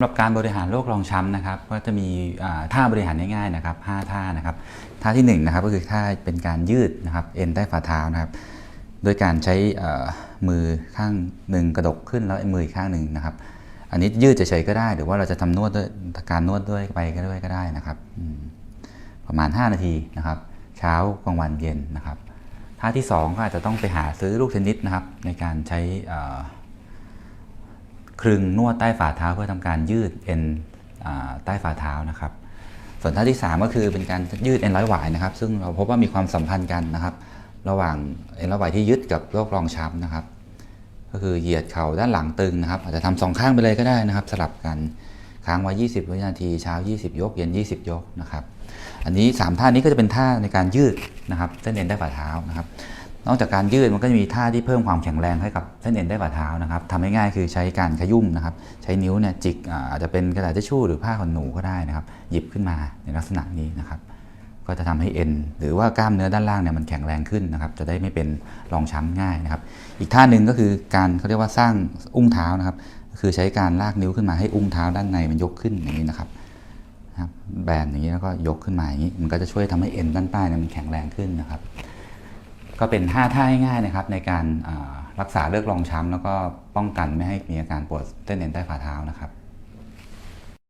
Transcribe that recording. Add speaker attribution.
Speaker 1: สำหรับการบริหารโรครองช้ำนะครับก็จะมีท่าบริหารง่ายๆนะครับ5ท่านะครับท่าที่1นะครับก็คือท่าเป็นการยืดนะครับเอ็นใต้ฝ่าเท้านะครับโดยการใช้มือข้างหนึ่งกระดกขึ้นแล้วมืออีกข้างหนึ่งนะครับ อันนี้ยืดเฉยๆก็ได้ หรือว่าเราจะทำนวดด้วยการนวดด้วยไปก็ด้วยก็ได้นะครับ ประมาณ 5 นาทีนะครับ เช้ากลางวันเย็นนะครับท่าที่สองก็อาจจะต้องไปหาซื้อลูกเทนนิสนะครับในการใช้ คลึงนวดใต้ฝ่าเท้าเพื่อทำการยืดเอ็นใต้ฝ่าเท้านะครับ ส่วนท่าที่ 3 ก็คือเป็นการยืดเอ็นร้อยหวายนะครับ ซึ่งเราพบว่ามีความสัมพันธ์กันนะครับ ระหว่างเอ็นร้อยหวายที่ยึดกับโรครองช้ำนะครับ ก็คือเหยียดเข่าด้านหลังตึงนะครับอาจจะทำสองข้างไปเลยก็ได้นะครับ สลับกันค้างไว้ 20 วินาทีเช้า 20 ยก เย็น 20 ยกนะครับ อันนี้ 3 ท่านี้ก็จะเป็นท่าในการยืดนะครับเส้นเอ็นใต้ฝ่าเท้านะครับ นอกจากการยืดมันก็จะมีท่าที่เพิ่มความแข็งแรงให้กับเส้นเอ็นใต้ฝ่าเท้านะครับทำง่ายๆคือใช้การขยุ่มนะครับ ใช้นิ้วเนี่ยจิกอาจจะเป็นกระดาษทิชชู่หรือผ้าขนหนูก็ได้นะครับ หยิบขึ้นมาในลักษณะนี้นะครับ ก็จะทำให้เอ็นหรือว่ากล้ามเนื้อด้านล่างเนี่ยมันแข็งแรงขึ้นนะครับ จะได้ไม่เป็นรองช้ำง่ายนะครับ อีกท่าหนึ่งก็คือการเขาเรียกว่าสร้างอุ้งเท้านะครับ คือใช้การลากนิ้วขึ้นมาให้อุ้งเท้าด้านในมันยกขึ้นอย่างนี้นะครับนะครับแบนอย่างนี้แล้วก็ยกขึ้นมาอย่างนี้ มันก็จะช่วยทำให้เอ็นด้านใต้เนี่ยมันแข็งแรงขึ้นนะครับ ก็เป็น 5 ท่าง่ายๆนะครับในการรักษาเลือกรองช้ำแล้วก็ป้องกันไม่ให้มีอาการปวดเส้นเอ็นใต้ฝ่าเท้านะครับ